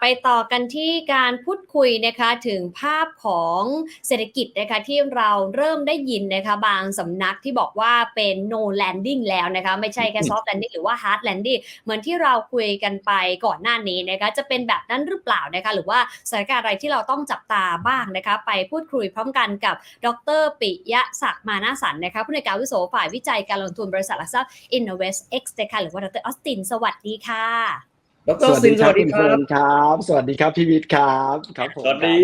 ไปต่อกันที่การพูดคุยนะคะถึงภาพของเศรษฐกิจนะคะที่เราเริ่มได้ยินนะคะบางสำนักที่บอกว่าเป็น no landing แล้วนะคะไม่ใช่แค่ soft landing หรือว่า hard landing เหมือนที่เราคุยกันไปก่อนหน้านี้นะคะจะเป็นแบบนั้นหรือเปล่านะคะหรือว่าสถานการณ์อะไรที่เราต้องจับตาบ้างนะคะไปพูดคุยพร้อมกันกับดรปิยะศักดิ์มานาสันนะคะผู้ในวยการอาวุโสฝ่ายวิจัยการลงทุนบริษัทหลักทรัพย์ Innovest X นะคะหรือว่าดรออสตินสวัสดีค่ะ ดรซินสวัสดีคณเฟิรับร์นครับ สวัสดีครับพี่วิทย์ครับครับผมสวัสดี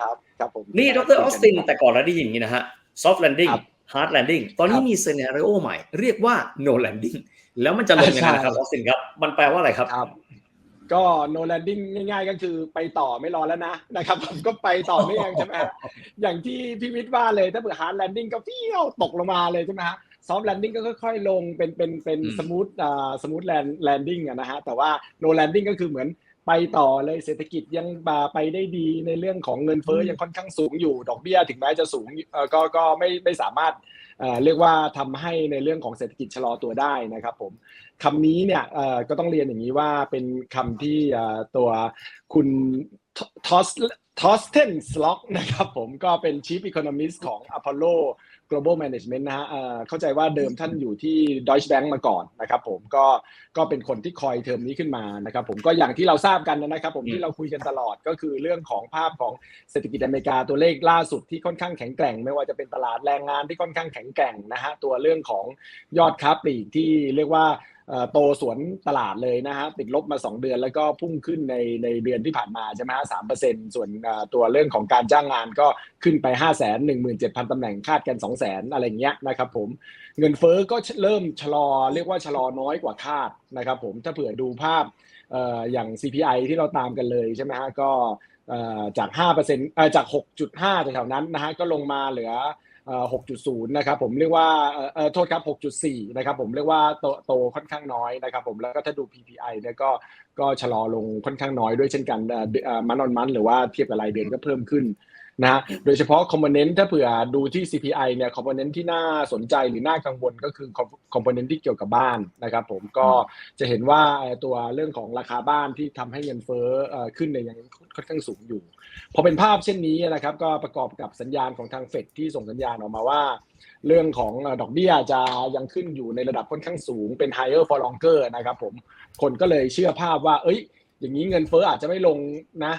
ครับครับผมนี่ดรออสตินแต่ก่อนเราได้ยินอย่างนี้นะฮะ soft landing ครับ hard landing ตอนนี้ครับมี scenario ใหม่ เรียกว่า no landing แล้วมันจะลงยังไงนะครับอใช่อสตินครับ มันแปลว่าอะไรครับครับก็ no landing ง่ายๆก็คือไปต่อไม่รอแล้วนะนะครับผมก็ไปต่อไม่ยังใช่ไหมฮะอย่างที่พี่วิทย์ว่าเลยถ้าเผื่อ hard landing ก็เฟี้ยวตกลงมาเลยใช่ไหมฮะ soft landing ก็ค่อยๆลงเป็นเป็นเป็นอืม smooth อ่า smooth land landing อะนะฮะแต่ว่า no landing ก็คือเหมือนไปต่อเลยเศรษฐกิจยังมาไปได้ดีในเรื่องของเงินเฟ้อยังค่อนข้างสูงอยู่ดอกเบี้ยถึงแม้จะสูงเอ่อก็ก็ไม่ไม่สามารถเอ่อเรียกว่าทำให้ในเรื่องของเศรษฐกิจชะลอตัวได้นะครับผมคำนี้เนี่ยเอ่อก็ต้องเรียนอย่างนี้ว่าเป็นคำที่เอ่อตัวคุณ ทอสทอสเทนสล็อกนะครับผมก็เป็น Chief Economist ของ Apollo Global Management นะฮะเอ่อเข้าใจว่าเดิมท่านอยู่ที่ Deutsche Bank มาก่อนนะครับผมก็ก็เป็นคนที่คอยเทอมนี้ขึ้นมานะครับผมก็อย่างที่เราทราบกันนะครับผมอืมที่เราคุยกันตลอดก็คือเรื่องของภาพของเศรษฐกิจอเมริกาตัวเลขล่าสุดที่ค่อนข้างแข็งแกร่ง ไม่ว่าจะเป็นตลาดแรงงานที่ค่อนข้างแข็งแกร่งนะฮะตัวเรื่องของยอดค้าปลีกที่เรียกว่าเอ่อ โตสวนตลาดเลยนะฮะติดลบมา 2 เดือนแล้วก็พุ่งขึ้นในในเดือนที่ผ่านมาใช่ไหมฮะสามเปอร์เซ็นส่วนตัวเรื่องของการจ้างงานก็ขึ้นไป 5 1 1 7 0 0 0ตำแหน่งคาดกัน 2 0 0 0 0 0อะไรเงี้ยนะครับผมเงินเฟ้อก็เริ่มชะลอเรียกว่าชะลอน้อยกว่าคาดนะครับผมถ้าเผื่อดูภาพอออย่าง CPI ที่เราตามกันเลยใช่ไหมฮะก็จาก5%เอ่อจาก 6.5แถวๆนั้นนะฮะก็ลงมาเหลือ 6.0 นะครับผมเรียกว่าเออโทษครับ 6.4 นะครับผมเรียกว่าโตโตค่อนข้างน้อยนะครับผมแล้วก็ถ้าดู PPI เนี่ยก็ก็ชะลอลงค่อนข้างน้อยด้วยเช่นกันมันออนมันหรือว่าเทียบกับรายเดือนก็เพิ่มขึ้น นะฮะโดยเฉพาะคอมโพเนนต์ถ้าเผื่อดูที่ CPI เนี่ยคอมโพเนนต์ที่น่าสนใจหรือน่ากังวลก็คือคอมโพเนนต์ที่เกี่ยวกับบ้านนะครับผมก็จะเห็นว่าตัวเรื่องของราคาบ้านที่ทำให้เงินเฟ้อขึ้นเนี่ยยังค่อนข้างสูงอยู่ พอเป็นภาพเช่นนี้นะครับก็ประกอบกับสัญญาณของทางเฟดที่ส่งสัญญาณออกมาว่า เรื่องของดอกเบี้ยจะยังขึ้นอยู่ในระดับค่อนข้างสูงเป็น higher for longer นะครับผมคนก็เลยเชื่อภาพว่า เอ้ย อย่างนี้เงินเฟ้ออาจจะไม่ลงนะ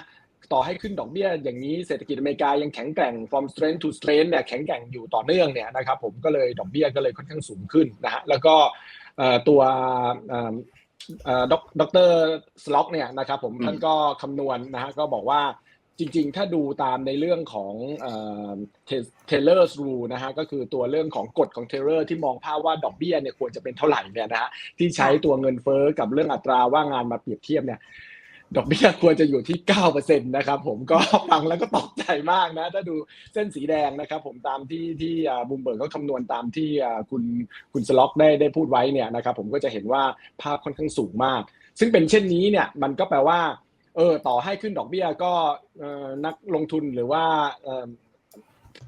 ต่อให้ขึ้นดอกเบี้ยอย่างนี้เศรษฐกิจอเมริกายังแข็งแกร่ง from strength to strength เนี่ยแข็งแกร่งอยู่ต่อเนื่องเนี่ยนะครับผมก็เลยดอกเบี้ยก็เลยค่อนข้างสูงขึ้นนะฮะแล้วก็เอ่อตัวเอ่อเอ่อด็อกด็อกเตอร์สล็อกเนี่ยนะครับผมอืมท่านก็คำนวณนะฮะก็บอกว่าจริงๆ ถ้าดูตามในเรื่องของเทเลอร์สรูนะฮะก็คือตัวเรื่องของกฎของเทเลอร์ที่มองภาพว่าดอกเบี้ยเนี่ยควรจะเป็นเท่าไหร่เนี่ยนะฮะที่ใช้ตัวเงินเฟ้อกับเรื่องอัตราว่างงานมาเปรียบเทียบเนี่ย ดอกเบี้ยควรจะอยู่ที่9%นะครับผมก็ฟังแล้วก็ตกใจมากนะ ถ้าดูเส้นสีแดงนะครับผมตามที่ที่บูมเบิร์กก็คำนวณตามที่คุณคุณสล็อกได้ได้พูดไว้เนี่ยนะครับผมก็จะเห็นว่าภาพค่อนข้างสูงมาก ซึ่งเป็นเช่นนี้เนี่ยมันก็แปลว่าเออต่อให้ขึ้นดอกเบี้ยก็นักลงทุนหรือว่า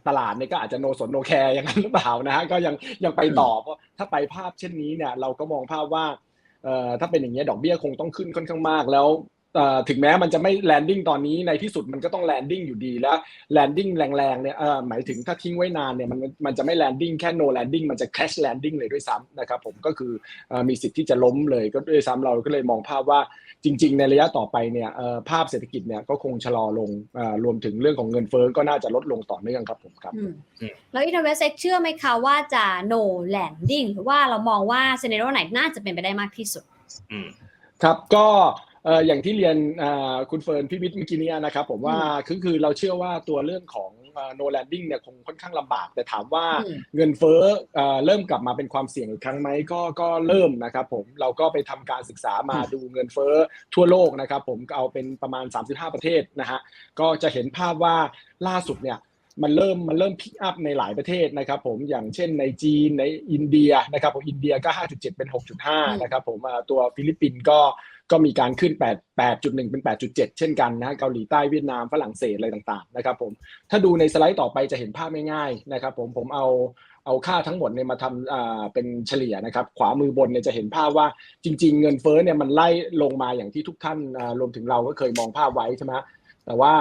ตลาดเนี่ยก็อาจจะโนสนโนแคร์อย่างนั้นหรือเปล่านะฮะก็ยังยังไปต่อเพราะถ้าไปภาพเช่นนี้เนี่ยเราก็มองภาพว่าเอ่อถ้าเป็นอย่างเนี้ยดอกเบี้ยคงต้องขึ้นค่อนข้างมากแล้ว ถึงแม้มันจะไม่แลนดิ้งตอนนี้ในที่สุดมันก็ต้องแลนดิ้งอยู่ดีแล้วแลนดิ้งแรงๆเนี่ยเอ่อหมายถึงถ้าทิ้งไว้นานเนี่ยมันมันจะไม่แลนดิ้งแค่ no landing มันจะ crash landing เลยด้วยซ้ำนะครับผมก็คือเอ่อมีสิทธิ์ที่จะล้มเลยก็ด้วยซ้ำเราก็เลยมองภาพว่าจริง ๆ ในระยะต่อไปเนี่ยเอ่อภาพเศรษฐกิจเนี่ยก็คงชะลอลงเอ่อรวมถึงเรื่องของเงินเฟ้อก็น่าจะลดลงต่อเนื่องครับผมครับอืมอืมแล้ว Innovest X เชื่อไหมคะว่าจะ no landing หรือว่าเรามองว่า scenario ไหนน่าจะเป็นไปได้มากที่สุดอืมครับก็ เอ่ออย่างที่เรียนเอ่อคุณเฟิร์นพี่วิทย์เมื่อกี้เนี้นะครับผมว่าอืมคือคือเราเชื่อว่าตัวเรื่องของเอ่อ no landing เนี่ยคงค่อนข้างลำบาก แต่ถามว่าอืมเงินเฟ้อเอ่อเริ่มกลับมาเป็นความเสี่ยงอีกครั้งไหมก็ก็เริ่มนะครับผมเราก็ไปทำการศึกษามาดูเงินเฟ้อทั่วโลกนะครับผมก็เอาเป็นประมาณ 35 ประเทศนะฮะก็จะเห็นภาพว่าล่าสุดเนี่ยมันเริ่มมันเริ่มพิกอัพในหลายประเทศนะครับผมอย่างเช่นในจีนในอินเดียนะครับผมอินเดียก็ 5.7 เป็น 6.5 นะครับผมอ่าตัวฟิลิปปินส์ก็ ก็มีการขึ้น 8 8.1 เป็น 8.7 เช่นกันนะเกาหลีใต้เวียดนามฝรั่งเศสอะไรต่างๆนะครับผมถ้าดูในสไลด์ต่อไปจะเห็นภาพง่ายๆนะครับผมผมเอาเอาค่าทั้งหมดเนี่ยมาทำอ่าเป็นเฉลี่ยนะครับ ขวามือบนเนี่ยจะเห็นภาพว่าจริง ๆ เงินเฟ้อเนี่ยมันไล่ลงมาอย่างที่ทุกท่านรวมถึงเราก็เคยมองภาพไว้ใช่ไหมแต่ว่า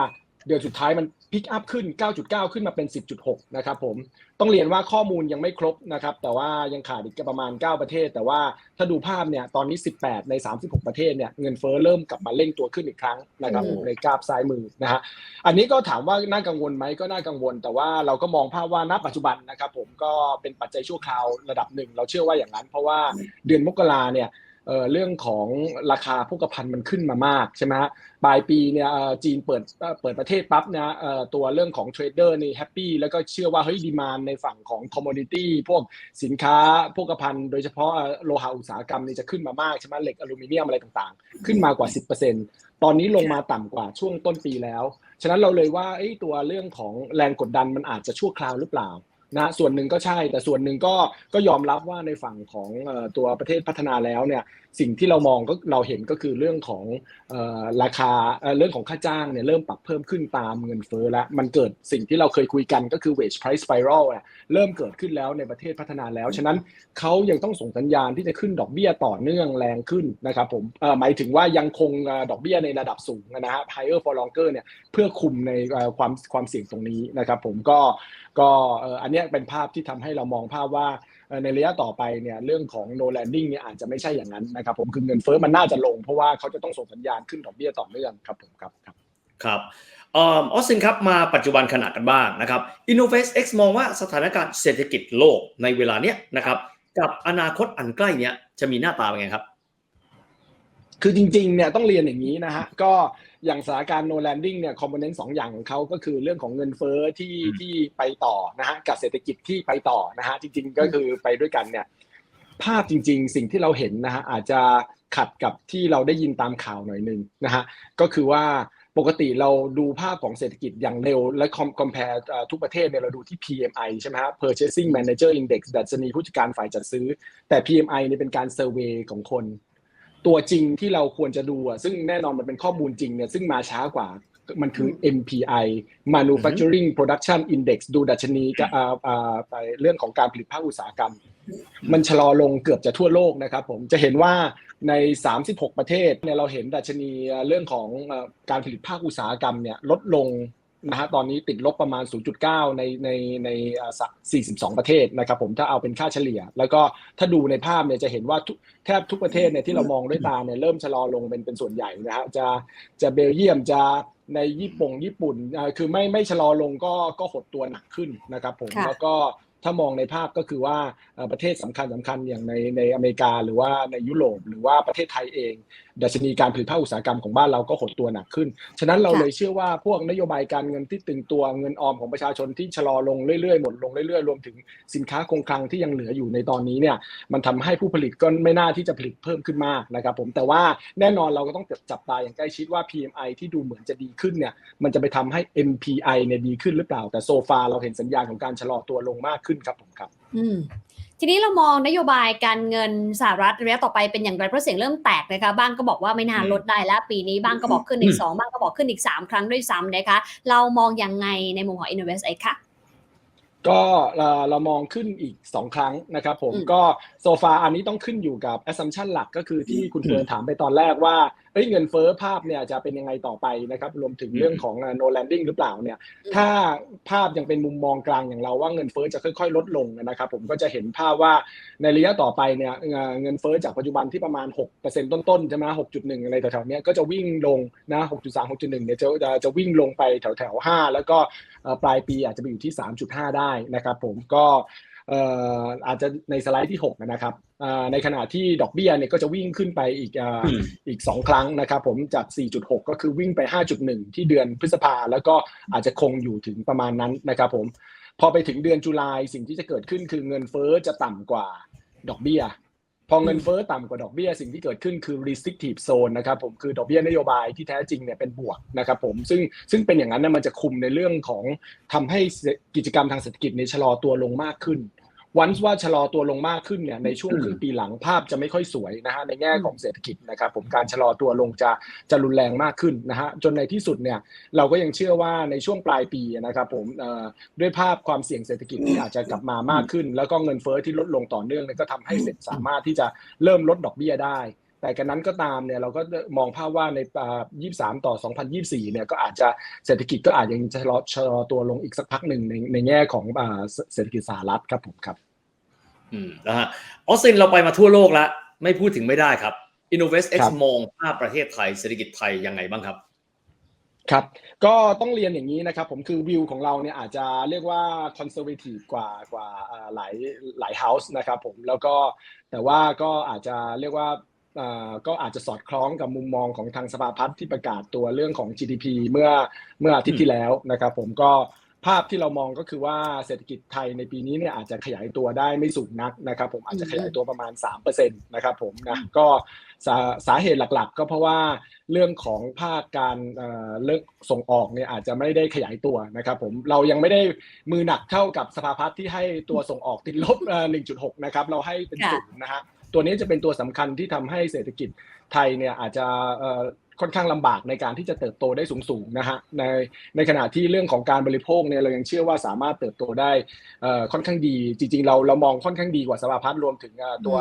เดือนสุดท้ายมันพิกอัพขึ้น 9.9 ขึ้นมาเป็น 10.6 นะครับผมต้องเรียนว่าข้อมูลยังไม่ครบนะครับ แต่ว่ายังขาดอีกประมาณ 9 ประเทศ แต่ว่าถ้าดูภาพเนี่ยตอนนี้ 18 ใน 36 ประเทศเนี่ยเงินเฟ้อเริ่มกลับมาเร่งตัวขึ้นอีกครั้งนะครับอืมในกราฟซ้ายมือนะฮะอันนี้ก็ถามว่าน่ากังวลไหมก็น่ากังวล แต่ว่าเราก็มองภาพว่าณปัจจุบันนะครับผมก็เป็นปัจจัยชั่วคราวระดับหนึ่งเราเชื่อว่าอย่างนั้น เพราะว่าเดือนมกราเนี่ย เรื่องของราคาพกภัณฑ์มันขึ้นมามากใช่ไหมฮะปลายปีเนี่ยจีนเปิดเปิดประเทศปั๊บนะเอ่อตัวเรื่องของเทรดเดอร์นี่แฮปปี้แล้วก็เชื่อว่าเฮ้ยดีมานในฝั่งของคอมม o ดิตี้พวกสินค้าพกภัณฑ์โดยเฉพาะโลหะอุตสาหกรรมนี่จะขึ้นมามากใช่ไหมเหล็กอลูมิเนียมอะไรต่างๆ ขึ้นมากว่า 10%ตอนนี้ลงมาต่ำกว่าช่วงต้นปีแล้ว ฉะนั้นเราเลยว่าเอ้ตัวเรื่องของแรงกดดันมันอาจจะชั่วคราวหรือเปล่า นะส่วนหนึ่งก็ใช่แต่ส่วนหนึ่งก็ก็ยอมรับว่าในฝั่งของตัวประเทศพัฒนาแล้วเนี่ย สิ่งที่เรามองก็เราเห็นก็คือเรื่องของออราคาเเรื่องของค่าจ้างเนี่ยเริ่มปรับเพิ่มขึ้นตามเงินเฟ้อแล้วมันเกิดสิ่งที่เราเคยคุยกันก็คือ wage price spiral เนี่ยเริ่มเกิดขึ้นแล้วในประเทศพัฒนาแล้ว ฉะนั้นเขายังต้องส่งสัญญาณที่จะขึ้นดอกเบี้ยต่อเนื่องแรงขึ้นนะครับผมหมายถึงว่ายังคงดอกเบี้ยในระดับสูงนะฮะ higher for longer เนี่ยเพื่อคุมในความความเสี่ยงตรงนี้นะครับผมก็ก็อันนี้เป็นภาพที่ทำให้เรามองภาพว่า ในระยะต่อไปเนี่ยเรื่องของ no landing เนี่ยอาจจะไม่ใช่อย่างนั้นนะครับผมคือเงินเฟ้อมันน่าจะลง เพราะว่าเขาจะต้องส่งสัญญาณขึ้นดอกเบี้ยต่อเนื่องครับผมครับครับครับออออสซินครับมาปัจจุบันขนาดกันบ้างนะครับ Innovate X มองว่าสถานการณ์เศรษฐกิจโลกในเวลาเนี้ยนะครับกับอนาคตอันใกล้เนี้ยจะมีหน้าตาเป็นไงครับ คือจริงๆเนี่ยต้องเรียนอย่างนี้นะฮะก็อย่างสถานการณ์ no landing เนี่ยคอมโพเนนต์สองอย่างของเขาก็คือเรื่องของเงินเฟ้อที่อืมที่ไปต่อนะฮะกับเศรษฐกิจที่ไปต่อนะฮะจริง ๆ ก็คือไปด้วยกันเนี่ยภาพจริง ๆ สิ่งที่เราเห็นนะฮะอาจจะขัดกับที่เราได้ยินตามข่าวหน่อยหนึงนะฮะก็คือว่าปกติเราดูภาพของเศรษฐกิจอย่างเร็วและคอมคอมเพลทุกประเทศเนี่ยเราดูที่ PMI ใช่ไหมฮะ Purchasing Manager Index ดัชนีผู้จัดการฝ่ายจัดซื้อ แต่ PMI เนี่ยเป็นการเซอร์เวยของคน ตัวจริงที่เราควรจะดูอะซึ่งแน่นอนมันเป็นข้อมูลจริงเนี่ยซึ่งมาช้ากว่ามันคือ MPI Manufacturing Production Index ดูดัชนีกับอ่าอ่าไปเรื่องของการผลิตภาคอุตสาหกรรม มันชะลอลงเกือบจะทั่วโลกนะครับผมจะเห็นว่าใน 36 ประเทศเนี่ยเราเห็นดัชนีเรื่องของเอ่อการผลิตภาคอุตสาหกรรมเนี่ยลดลง นะฮะตอนนี้ติดลบประมาณ 0.9 ในในในเอ่อ42 ประเทศนะครับผมถ้าเอาเป็นค่าเฉลี่ย แล้วก็ถ้าดูในภาพเนี่ยจะเห็นว่าทุกแทบทุกประเทศเนี่ยที่เรามองด้วยตาเนี่ยเริ่มชะลอลงเป็นเป็นส่วนใหญ่นะฮะจะจะเบลเยียมจะในญี่ปุ่งญี่ปุ่นอ่าคือไม่ไม่ชะลอลงก็ก็หดตัวหนักขึ้นนะครับผมค่ะแล้วก็ ถ้ามองในภาพก็คือว่าประเทศสำคัญสำคัญอย่างในในอเมริกา หรือว่าในยุโรปหรือว่าประเทศไทยเอง ดัชนีการผลิตภาคอุตสาหกรรมของบ้านเราก็หดตัวหนักขึ้น ฉะนั้นเราเลยเชื่อว่าพวกนโยบายการเงินที่ตึงตัวเงินออมของประชาชนที่ชะลอลงเรื่อยๆหมดลงเรื่อยๆ รวมถึงสินค้าคงคลังที่ยังเหลืออยู่ในตอนนี้เนี่ยมันทำให้ผู้ผลิตก็ไม่น่าที่จะผลิตเพิ่มขึ้นมากนะครับผมแต่ว่าแน่นอนเราก็ต้องจับตาอย่างใกล้ชิดว่า PMI ที่ดูเหมือนจะดีขึ้นเนี่ยมันจะไปทำให้ NPI เนี่ยดีขึ้นหรือเปล่าแต่โซฟาเราเห็นสัญญาณของการชะลอตัวลงมากขึ้นครับผมครับ อืมทีนี้เรามองนโยบายการเงินสหรัฐระยะต่อไปเป็นอย่างไรเพราะเสียงเริ่มแตกนะคะบ้างก็บอกว่าไม่น่าลดได้แล้วปีนี้บ้างก็บอกขึ้นอีกสองบ้างก็บอกขึ้นอีกสามครั้งด้วยซ้ำนะคะเรามองยังไงในมุมของ Invest X ค่ะก็เอ่อเรามองขึ้นอีก 2 ครั้งนะครับผมอืมก็โซฟาอันนี้ต้องขึ้นอยู่กับ assumption หลักก็คือที่คุณเฟิร์นถามไปตอนแรกว่า เอ้ยเงินเฟ้อภาพเนี่ยจะเป็นยังไงต่อไปนะครับ รวมถึงเรื่องของเอ่อ no landing หรือเปล่าเนี่ย ถ้าภาพยังเป็นมุมมองกลางอย่างเราว่าเงินเฟ้อจะค่อย ๆ ลดลงนะครับ ผมก็จะเห็นภาพว่าในระยะต่อไปเนี่ยเอ่อเงินเฟ้อจากปัจจุบันที่ประมาณ 6%ต้นๆใช่ไหม6.1อะไรแถวๆเนี้ยก็จะวิ่งลงนะ6.3 6.1เนี่ยจะจะจะวิ่งลงไปแถวๆ5แล้วก็เอ่อปลายปีอาจจะไปอยู่ที่3.5ได้นะครับ ผมก็เอ่ออาจจะในสไลด์ที่ 6 นะครับอ่าในขณะที่ดอกเบี้ยเนี่ยก็จะวิ่งขึ้นไปอีกอ่าอืมอีก 2 ครั้งนะครับผมจาก 4.6 ก็คือวิ่งไป 5.1 ที่เดือนพฤษภาแล้วก็อาจจะคงอยู่ถึงประมาณนั้นนะครับผมพอไปถึงเดือนจุลายสิ่งที่จะเกิดขึ้นคือเงินเฟ้อจะต่ำกว่าดอกเบี้ยพอเงินเฟ้อต่ำกว่าดอกเบี้ยสิ่งที่เกิดขึ้นคือ restrictive zone นะครับผมคือดอกเบี้ยนโยบายที่แท้จริงเนี่ยเป็นบวกนะครับผมซึ่งซึ่งเป็นอย่างนั้นนะมันจะคุมในเรื่องของทำให้กิจกรรมทางเศรษฐกิจในยชะลอตัวลงมากขึ้น วันว่าชะลอตัวลงมากขึ้นเนี่ยในช่วงครึ่งปีหลังภาพจะไม่ค่อยสวยนะฮะในแง่ของเศรษฐกิจนะครับผมการชะลอตัวลงจะจะรุนแรงมากขึ้นนะฮะจนในที่สุดเนี่ยเราก็ยังเชื่อว่าในช่วงปลายปีนะครับผมเอ่อด้วยภาพความเสี่ยงเศรษฐกิจที่อาจจะกลับมามากขึ้น แล้วก็เงินเฟ้อที่ลดลงต่อเนื่องเนี่ยก็ทำให้เฟดสามารถที่จะเริ่มลดดอกเบี้ยได้แต่กันนั้นก็ตามเนี่ยเราก็มองภาพว่าในอ่า23 ต่อ 2024 เนี่ยก็อาจจะเศรษฐกิจก็อาจยังชะลอชะลอตัวลงอีกสักพักหนึ่งในในแง่ของอ่าเศรษฐกิจสหรัฐครับผมครับ อืมนะฮะออสซินเราไปมาทั่วโลกแล้ว ไม่พูดถึงไม่ได้ครับ Innovest X ครับมองภาพประเทศไทยเศรษฐกิจไทยยังไงบ้างครับครับ ก็ต้องเรียนอย่างนี้นะครับ ผมคือวิวของเราเนี่ยอาจจะเรียกว่าคอนเซอร์เวทีฟกว่ากว่าอ่าหลายหลายเฮาส์นะครับผมแล้วก็แต่ว่าก็อาจจะเรียกว่าอ่าก็อาจจะสอดคล้องกับมุมมองของทางสภาพัฒน์ที่ประกาศตัวเรื่องของ GDP เมื่อเมื่ออาทิตย์ที่แล้วนะครับผมก็ ภาพที่เรามองก็คือว่าเศรษฐกิจไทยในปีนี้เนี่ยอาจจะขยายตัวได้ไม่สูงนักนะครับผมอาจจะขยายตัวประมาณ3%นะครับผมนะก็สาสาเหตุหลักๆ ก็เพราะว่าเรื่องของภาคการเอ่อเลิกส่งออกเนี่ยอาจจะไม่ได้ขยายตัวนะครับผมเรายังไม่ได้มือหนักเท่ากับสภาพัฒน์ที่ให้ตัวส่งออกติดลบเอ่อ1.6 นะครับเราให้เป็นค่ะศูนย์นะฮะตัวนี้จะเป็นตัวสำคัญที่ทำให้เศรษฐกิจไทยเนี่ยอาจจะเอ่อ ค่อนข้างลำบากในการที่จะเติบโตได้สูงๆนะฮะในในขณะที่เรื่องของการบริโภคเนี่ยเรายังเชื่อว่าสามารถเติบโตได้เอ่อค่อนข้างดี จริง ๆ เราเรามองค่อนข้างดีกว่าสภาพัฒน์รวมถึงเอ่อตัว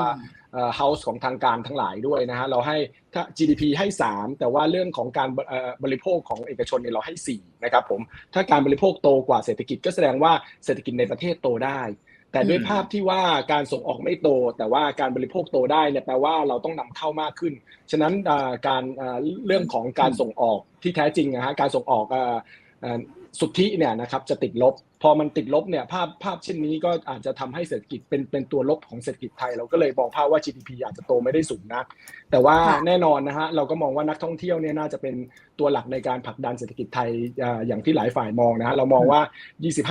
เอ่อ house ของทางการทั้งหลายด้วยนะฮะเราให้ถ้า GDP ให้ 3 แต่ว่าเรื่องของการเอ่อบริโภคของเอกชนเนี่ยเราให้4นะครับผมถ้าการบริโภคโตกว่าเศรษฐกิจก็แสดงว่าเศรษฐกิจในประเทศโตได้ แต่ด้วยอืมภาพที่ว่าการส่งออกไม่โต แต่ว่าการบริโภคโตได้เนี่ยแปลว่าเราต้องนำเข้ามากขึ้น ฉะนั้นเอ่อการเอ่อเรื่องของการส่งออกที่แท้จริงนะฮะการส่งออกเอ่อเอ่อสุทธิเนี่ยนะครับจะติดลบพ อมันติดลบเนี่ยภาพภาพเช่นนี้ก็อาจจะทำให้เศรษฐกิจเป็นเป็นตัวลบของเศรษฐกิจไทย เราก็เลยมองภาพว่า GDP อาจจะโตไม่ได้สูงนัก แต่ว่าค่ะแน่นอนนะฮะเราก็มองว่านักท่องเที่ยวเนี่ยน่าจะเป็นตัวหลักในการผลักดันเศรษฐกิจไทยอ่าอย่างที่หลายฝ่ายมองนะฮะเรามองว่า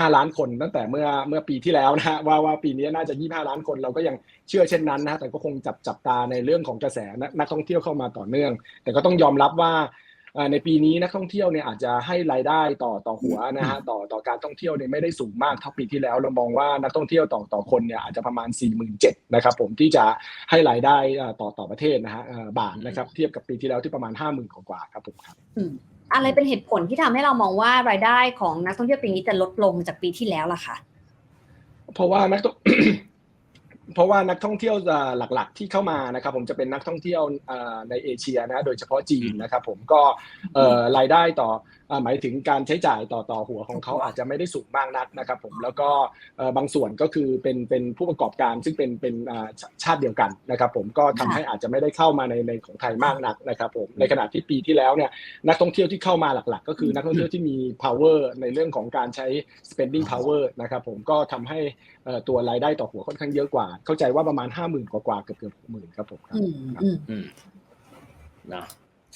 25 ล้านคนตั้งแต่เมื่อเมื่อปีที่แล้วนะฮะว่าว่าปีนี้น่าจะ 25 ล้านคนเราก็ยังเชื่อเช่นนั้นนะฮะแต่ก็คงจับจับตาในเรื่องของกระแสนักนักท่องเที่ยวเข้ามาต่อเนื่อง แต่ก็ต้องยอมรับว่าเอ่อ ในปีนี้นักท่องเที่ยวเนี่ยอาจจะให้รายได้ต่อต่อหัวนะฮะต่อต่อการท่องเที่ยวเนี่ยไม่ได้สูงมากเท่าปีที่แล้วเรามองว่านักท่องเที่ยวต่อต่อคนเนี่ยอาจจะประมาณ 4 7 0 0 0นะครับผมที่จะให้รายได้เอ่อต่อต่อประเทศนะฮะเอ่อบาทนะครับเทียบกับปีที่แล้วที่ประมาณ 50,000กว่าๆครับผมครับอืมอะไรเป็นเหตุผลที่ทำให้เรามองว่ารายได้ของนักท่องเที่ยวปีนี้จะลดลงจากปีที่แล้วล่ะคะเพราะว่านักท่อง เพราะว่านักท่องเที่ยวเอ่อหลักๆ ที่เข้ามานะครับ ผมจะเป็นนักท่องเที่ยวเอ่อในเอเชียนะโดยเฉพาะจีนนะครับ ผมก็เอ่อรายได้ต่อเอ่อหมายถึงการใช้จ่ายต่อต่อหัวของเขาอาจจะไม่ได้สูงมากนักนะครับ ผมแล้วก็เอ่อบางส่วนก็คือเป็นเป็นผู้ประกอบการซึ่งเป็นเป็นอ่าชชาติเดียวกันนะครับ ผมก็ทำให้อาจจะไม่ได้เข้ามาในในของไทยมากนักนะครับ ผมในขณะที่ปีที่แล้วเนี่ยนักท่องเที่ยวที่เข้ามาหลัก ๆ ก็คือนักท่องเที่ยวที่มี power ในเรื่องของการใช้ spending power นะครับ ผมก็ทำให้เอ่อ ตัวรายได้ต่อหัวค่อนข้างเยอะกว่า เข้าใจว่าประมาณ5 0,000กว่าๆเกือบเกือบหกหมื่นครับผมครับอืมอืมอืมนะ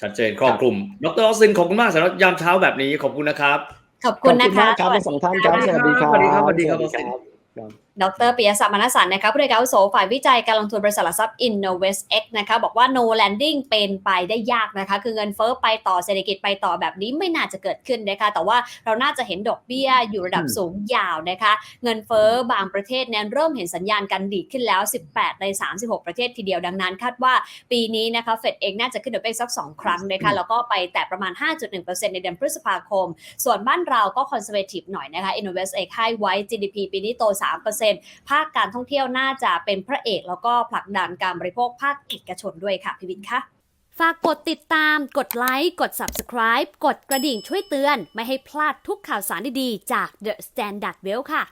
ชัดเจนครอบคลุมดรออสซินขอบคุณมากสำหรับยามเช้าแบบนี้ขอบคุณนะครับ ขอบคุณนะคะขอบคุณมากครับทั้งสองท่านครับสวัสดีครับสวัสดีครับสวัสดีครับสวัส ดีครับดรปิยศักดิ์มนัสสันนะคะผู้อำนวยการอาวุโสฝ่ายวิจัยการลงทุนบริษัทหลักทรัพย์ Innovest X นะคะบอกว่า no landing เป็นไปได้ยากนะคะ คือเงินเฟ้อไปต่อเศรษฐกิจไปต่อแบบนี้ไม่น่าจะเกิดขึ้นนะคะ แต่ว่าเราน่าจะเห็นดอกเบี้ยอยู่ระดับสูงยาวนะคะ เงินเฟ้อบางประเทศเนี่ยเริ่มเห็นสัญญาณการดีดขึ้นแล้ว 18 ใน 36 ประเทศทีเดียวดังนั้น คาดว่าปีนี้นะคะเฟดเองน่าจะขึ้นดอกเบี้ยสัก2ครั้งนะคะแล้วก็ไปแต่ประมาณ 5.1%ในเดือนพฤษภาคม ส่วนบ้านเราก็คอนเซอร์เวทีฟหน่อยนะคะ Innovest X ให้ไว้ GDP ปีนี้โต 3%ภาคการท่องเที่ยวน่าจะเป็นพระเอกแล้วก็ผลักดันการบริโภคภาคเอกชนด้วยค่ะพิวินคะฝากกดติดตาม กดไลค์ กด Subscribe กดกระดิ่งช่วยเตือน ไม่ให้พลาดทุกข่าวสารดีๆ จาก The Standard Well ค่ะ